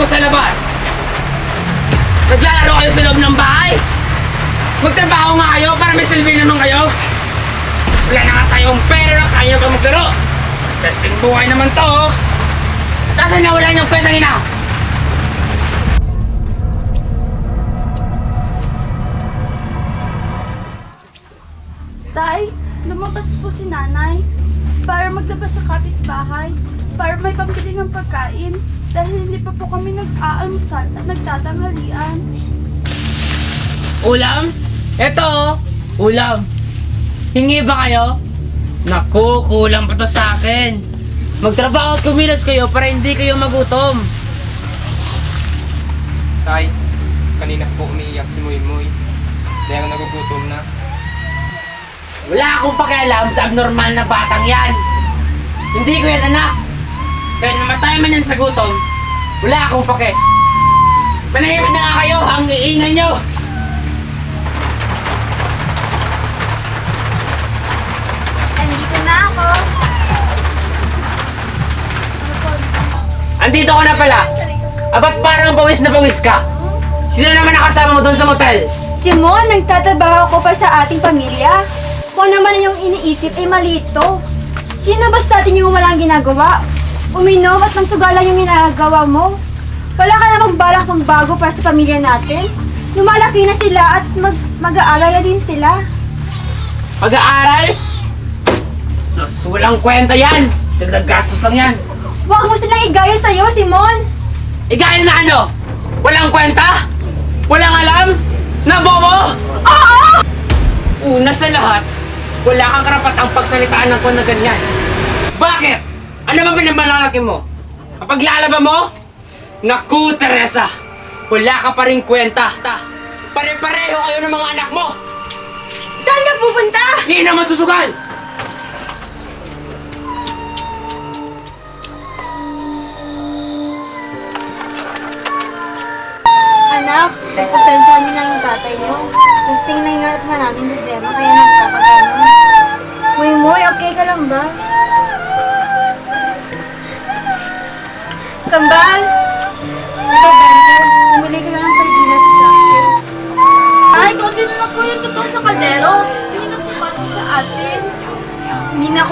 Ko sa labas? Naglalaro kayo sa loob ng bahay? Magtrabaho nga kayo para may silbi naman kayo? Wala na nga tayong pera, kaya pa maglaro. Testing buhay naman to, oh. Kasi nawala niyong kwentang ina. Tay, lumabas po si nanay para maglabas sa kapitbahay para may pambili ng pagkain dahil hindi pa po kami nag-aalmusal at nagtatanghalian. Ulam? Eto, oh. ulam. Hingi ba kayo? Naku, kulang pa to sa akin. Magtrabaho at kumilos kayo para hindi kayo magutom. Tay, kanina po umiiyak si Muy Muy. Kaya nagugutom na. Wala akong pakialam sa abnormal na batang yan. Hindi ko yan anak. Kahit namatay man yan sa gutom, wala akong pake. Panahimik na nga kayo, ang iingay nyo. Andito na ako. Andito ko na pala. Abat parang pawis na pawis ka. Sino naman nakasama mo doon sa motel? Simon, nagtatrabaho ko pa sa ating pamilya. Kung ano man yung iniisip ay mali ito. Sino ba sa atin yung walang ginagawa? Uminom at magsugalan yung ginagawa mo. Wala ka namang balak magbago para sa pamilya natin. Lumalaki na sila at mag mag-aaral na din sila. Pag-aaral? Sus, walang kwenta yan. Dagdag gastos lang yan. Huwag mo silang igaya sa'yo, Simon! Igaya na ano? Walang kwenta? Walang alam? Nabobo? Oo! Una sa lahat, wala kang karapatang pagsalitaan ng ko na ganyan. Bakit? Ano ba pinabalalaki mo? Kapag lalaba mo? Naku, Teresa! Wala ka pa rin kwenta. Ta, pare-pareho kayo ng mga anak mo! Saan ka pupunta? Hindi na matusugan! Anak, pasensya niyo na yung tatay niyo. Kasing na yung naman namin problema, kaya nagkakagano.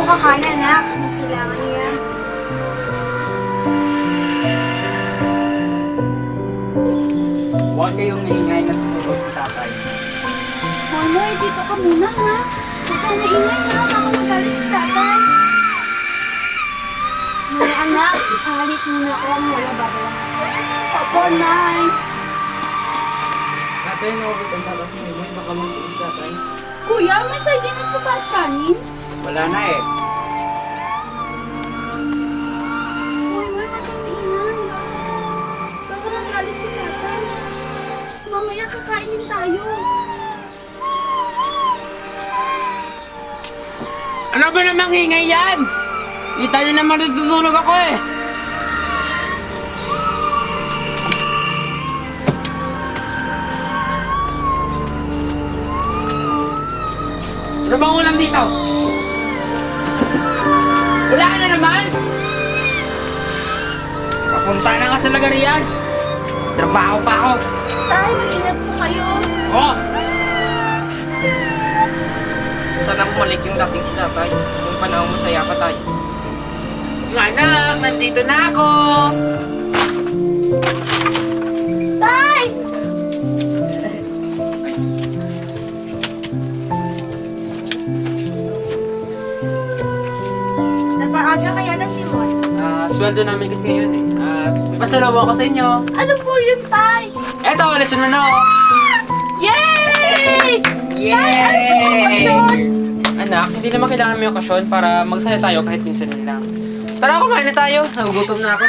Ako kakain, anak. Mas kailangan niya. Huwag kayong maingay na tutulog si tatay. Monoy, dito ka muna ha. Huwag kang maingay ha. Baka magalit si tatay. Mga anak, aalis muna ako. Wala babala. Opo, Nay. Tatay, sa kasi ni Moy. Baka magsiis tatay. Kuya, may sardinas pa ba at kanin? Wala na eh. Uy, huwag kang maingay. Baka magalit si tatay. Mamaya kakainin tayo. Ano ba namang ingay yan? Kita nyo naman natutulog ako eh. Ano bang ulam dito? Wala na naman! Papunta na nga sa lagarian. Trabaho pa ako. Tay, maingat po kayo. Oh, Sana bumalik yung dating si tatay. Yung panahon masaya pa tayo. anak, nandito na ako. umaga kaya ng simon? Ah, sweldo namin kasi ngayon eh. Ah, may pasalawa ko sa inyo. Ano po yun, Tay? Eto, let's na na. Yay! Yay! Ano Anak, hindi naman kailangan may okasyon para magsaya tayo kahit minsan lang. Tara, kumain na tayo. Nagugutom na ako.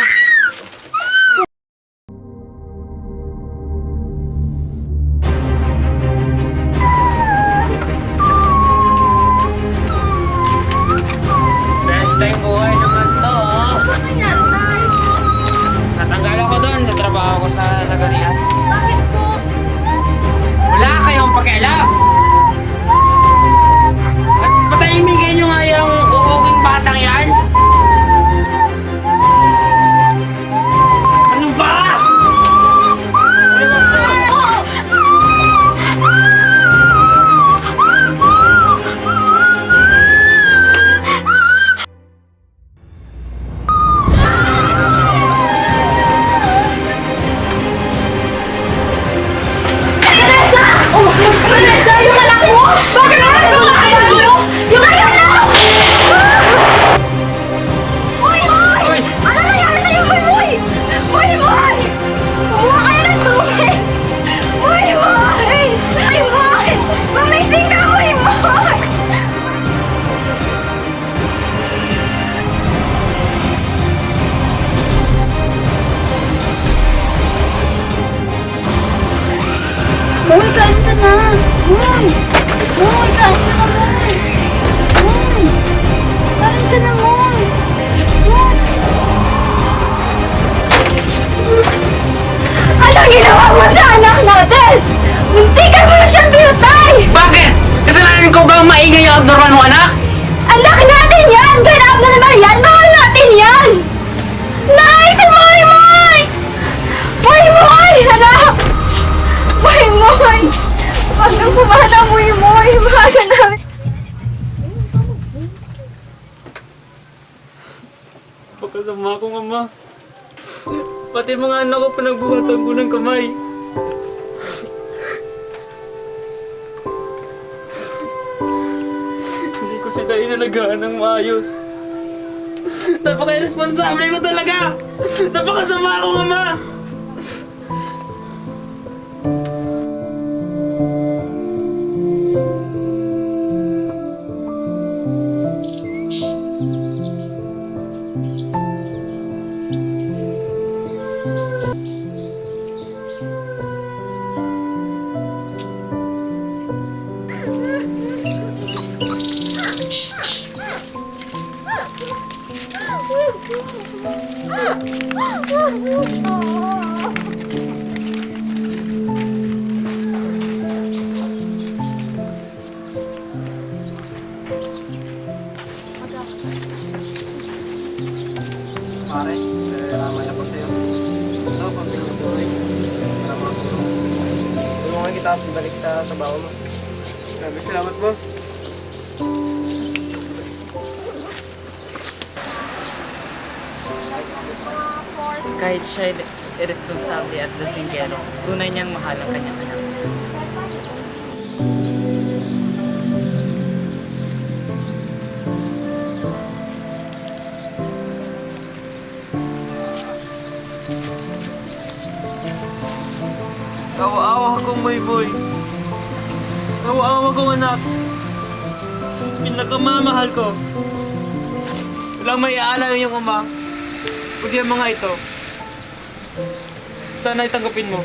Na, Uy! Uy! Anong ginawa mo sa anak natin? Muntikan mo na siyang pinatay! Bakit? Kasalanan ko ba maingay yung abnormal mo anak? Anak natin yan! Na naman yan! Mahal natin yan! Nay! Si Moy Moy! Moy Moy! Anak! Moy Moy! Huwag kang pumata, Moy Moy! Mahal ka namin! Pagkasama kong ama. Pati mga anak ko pinagbuhatan ko ng kamay. Hindi ko sila inalagaan ng maayos. Napaka-irresponsable ko talaga! Napakasama akong ama! Pare, salamat na po sa'yo. Ito, pambili ng buhay. Makatulong. Tulungan kita balik sa trabaho mo. Sabi salamat, boss. Kahit siya ay irresponsable at lasinggero, tunay niyang mahal ang kanyang anak. Awa-awa kong may boy. Awa-awa kong anak. Pinakamamahal ko. Walang may aalala yung uma. Kundi ang mga ito. Sana itanggapin mo.